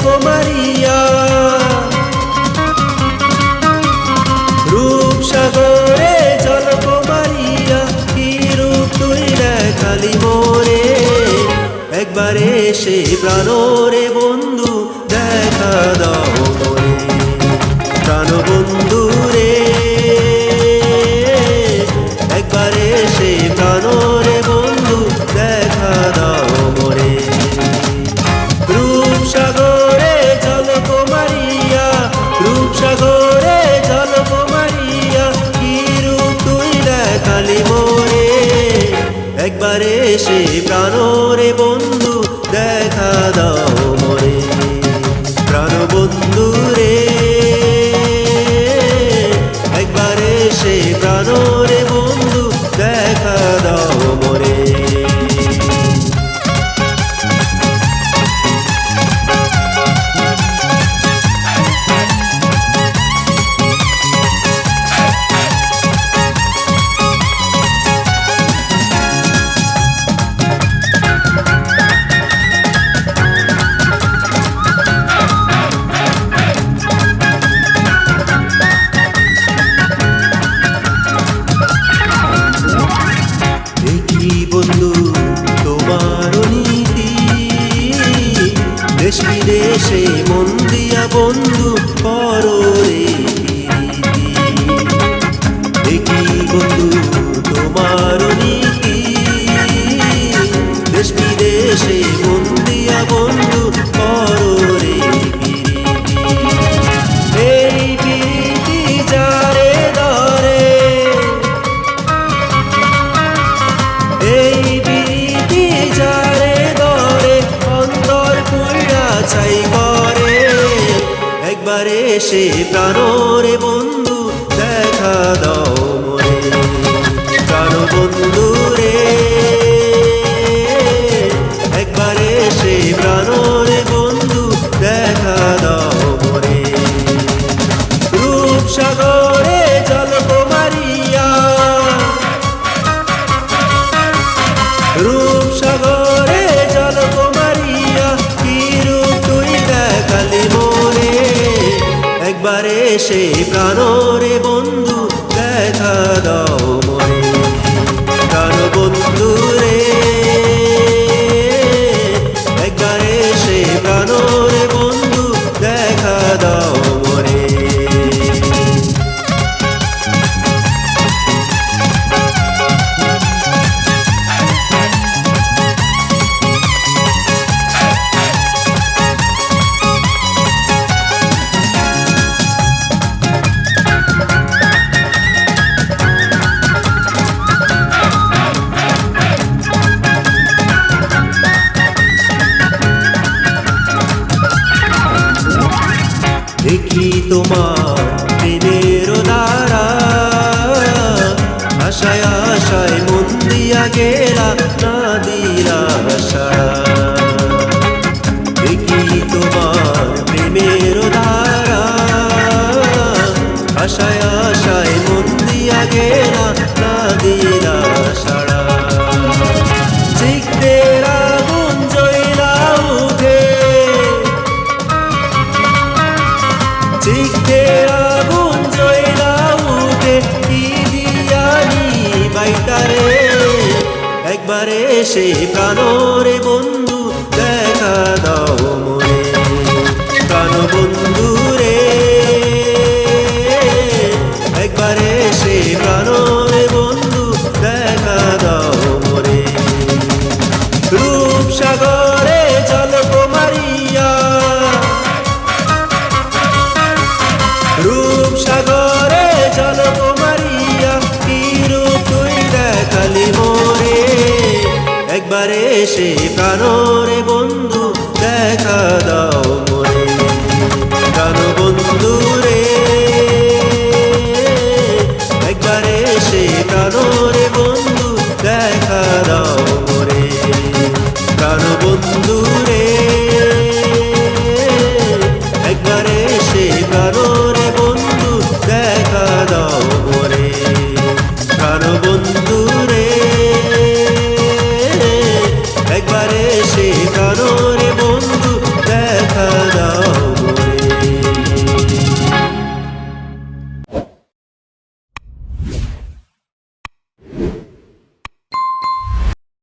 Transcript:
জলকুমারিয়া রূপসাগরে মারিয়া কি রূপ তুই দেখালি মোরে? একবার এসে প্রাণরে বন্ধু দেখা দাও। বন্ধু দেখা দাও। বন্ধু তোমার নীতি দেশ বিদেশে মন দিয়া বন্ধু করো রে। পুইরা ছাই করে। একবার এসে প্রাণরে বন্ধু দেখা দাও। এসে প্রাণরে বন্ধু দেখি তোমার প্রেমের দ্বারা। আশায় আশায় মন দিয়া গেলা, না দিলা সাড়া দেখি তোমার প্রেমের দ্বারা। আশায় চিকতে আগুন জয়লা উঠে কি দিয়ানি বাইতারে একবারে সে প্রাণরে বন্ধু দেখা দাও মনে। প্রাণ বন্ধু একবার এসে